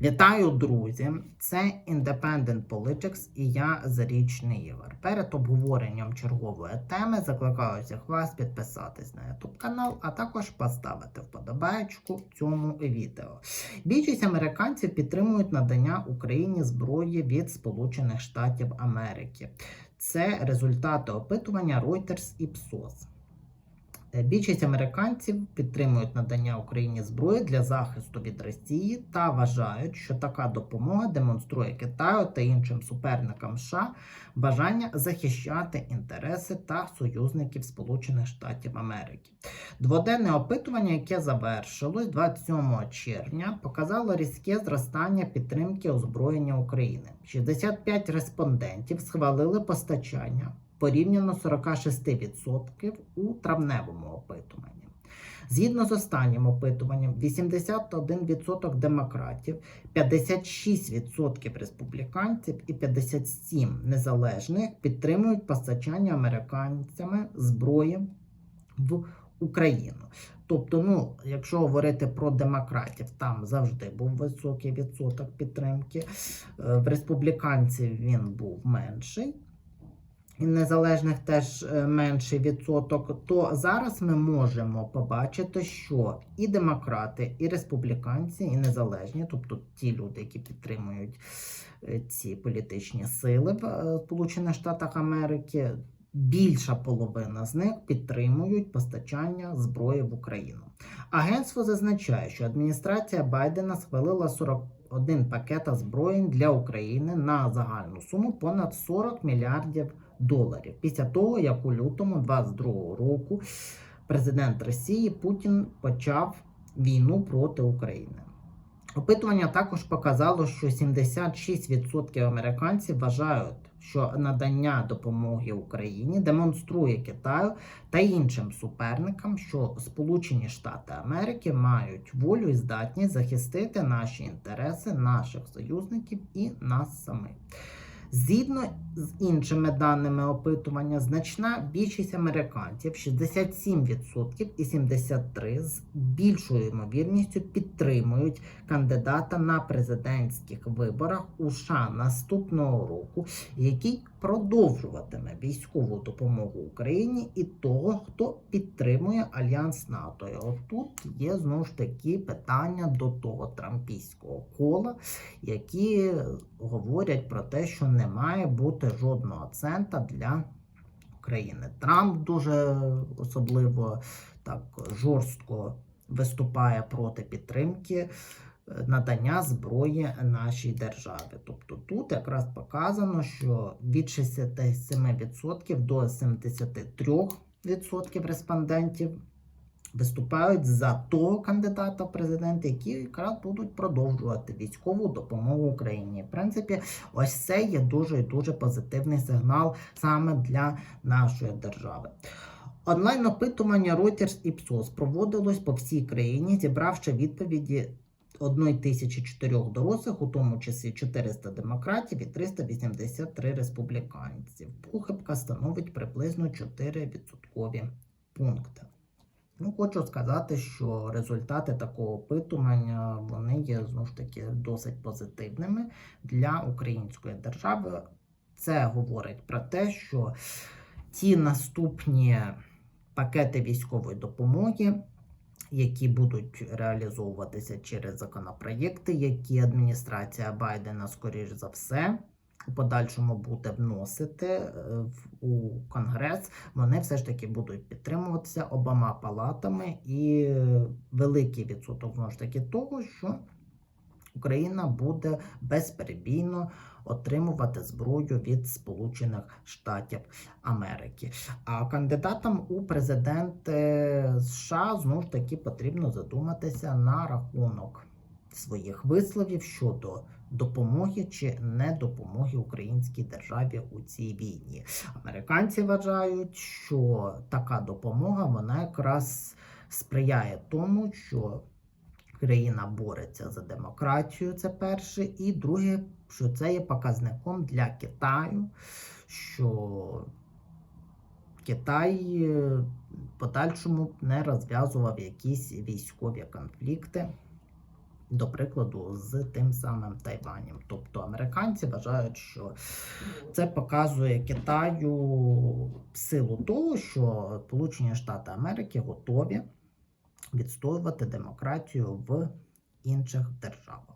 Вітаю, друзі! Це Independent Politics і я Зарічний Ігор. Перед обговоренням чергової теми закликаю всіх вас підписатись на YouTube канал, а також поставити вподобайку цьому відео. Більшість американців підтримують надання Україні зброї від Сполучених Штатів Америки. Це результати опитування Reuters і PSOS. Е, Більшість американців підтримують надання Україні зброї для захисту від Росії та вважають, що така допомога демонструє Китаю та іншим суперникам США бажання захищати інтереси та союзників Сполучених Штатів Америки. Дводенне опитування, яке завершилось 27 червня, показало різке зростання підтримки озброєння України. 65 респондентів схвалили постачання порівняно 46% у травневому опитуванні. Згідно з останнім опитуванням, 81% демократів, 56% республіканців і 57% незалежних підтримують постачання американцями зброї в Україну. Тобто, ну, якщо говорити про демократів, там завжди був високий відсоток підтримки. Е, В республіканців він був менший незалежних теж е, менший відсоток, то зараз ми можемо побачити, що і демократи, і республіканці, і незалежні, тобто ті люди, які підтримують е, ці політичні сили в е, Сполучених Штатах Америки, більша половина з них підтримують постачання зброї в Україну. Агентство зазначає, що адміністрація Байдена схвалила 41 пакет озброєнь для України на загальну суму понад 40 мільярдів доларів. Після того, як у лютому 22 року президент Росії Путін почав війну проти України. Опитування також показало, що 76% американців вважають, що надання допомоги Україні демонструє Китаю та іншим суперникам, що Сполучені Штати Америки мають волю і здатність захистити наші інтереси, наших союзників і нас самих. Згідно з іншими даними опитування, значна більшість американців 67% і 73% з більшою ймовірністю підтримують кандидата на президентських виборах у США наступного року, який продовжуватиме військову допомогу Україні і того, хто підтримує альянс НАТО. І отут є знову ж таки питання до того трампійського кола, які говорять про те, що не має бути жодного цента для України. Трамп дуже особливо так жорстко виступає проти підтримки е, надання зброї нашій державі. Тобто тут якраз показано, що від 67% до 73% респондентів виступають за того кандидата в президенти, які якраз будуть продовжувати військову допомогу Україні. В принципі, ось це є дуже і дуже позитивний сигнал саме для нашої держави. Онлайн опитування Reuters і PSOS проводилось по всій країні, зібравши відповіді 1004 дорослих, у тому числі 400 демократів і 383 республіканців. Похибка становить приблизно 4 відсоткові пункти. Ну, хочу сказати, що результати такого опитування вони є знову ж таки досить позитивними для української держави. Це говорить про те, що ті наступні пакети військової допомоги, які будуть реалізовуватися через законопроєкти, які адміністрація Байдена, скоріш за все, у подальшому буде вносити е, у Конгрес, вони все ж таки будуть підтримуватися обома палатами, і е, великий відсоток знову ж таки того, що Україна буде безперебійно отримувати зброю від Сполучених Штатів Америки. А кандидатам у президенти США знову ж таки потрібно задуматися на рахунок своїх висловів щодо допомоги чи недопомоги українській державі у цій війні. Американці вважають, що така допомога вона якраз сприяє тому, що країна бореться за демократію. Це перше, і друге, що це є показником для Китаю, що Китай е, подальшому не розв'язував якісь військові конфлікти До прикладу, з тим самим Тайванем. Тобто американці вважають, що це показує Китаю силу того, що Сполучені Штати Америки готові відстоювати демократію в інших державах.